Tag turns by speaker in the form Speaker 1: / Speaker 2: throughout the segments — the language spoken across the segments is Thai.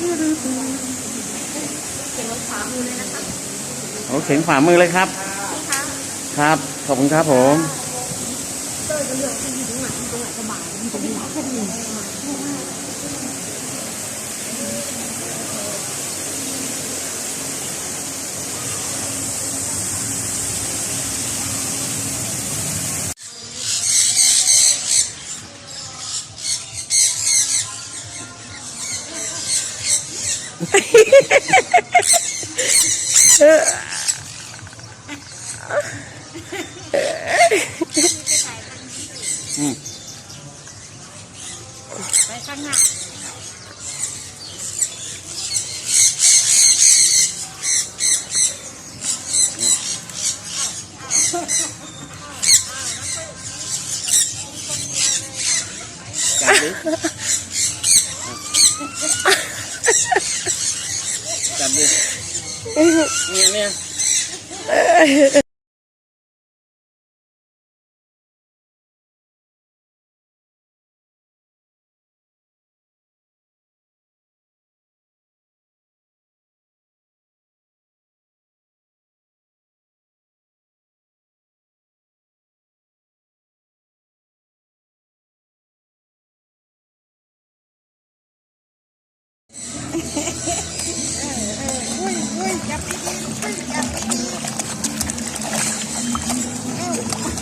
Speaker 1: เขียนลงขวามือเลยนะคะ
Speaker 2: โอ้เข็งฝ่ามือเลยครับ
Speaker 1: นี่คะ
Speaker 2: ครับ ขอบคุณครับผม
Speaker 1: เตอร์จะเลือกที่อยู่ตรงไหนตรงไหนสบายตรงนี้แค่นี้
Speaker 2: อืม
Speaker 1: ไปข้างหน้า
Speaker 2: จับดิจับดิ เนี่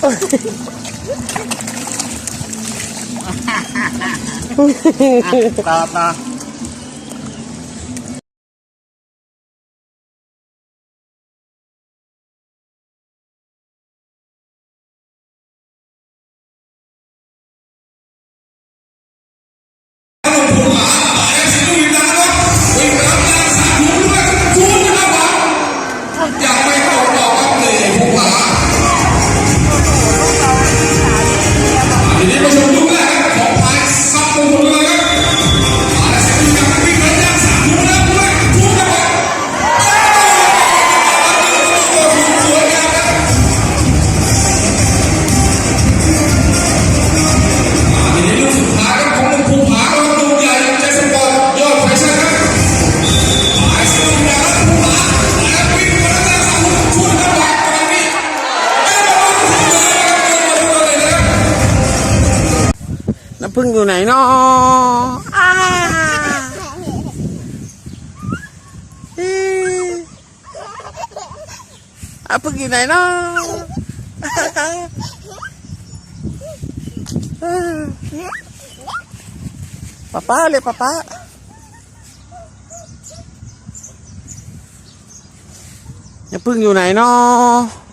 Speaker 2: ย
Speaker 3: พึ่งอยู่ไห
Speaker 2: นนาะอาพึ่งอยู่ไหนนาะป้าป้าเลยป้าป้าอาพึ่งอยู่ไหนนาะ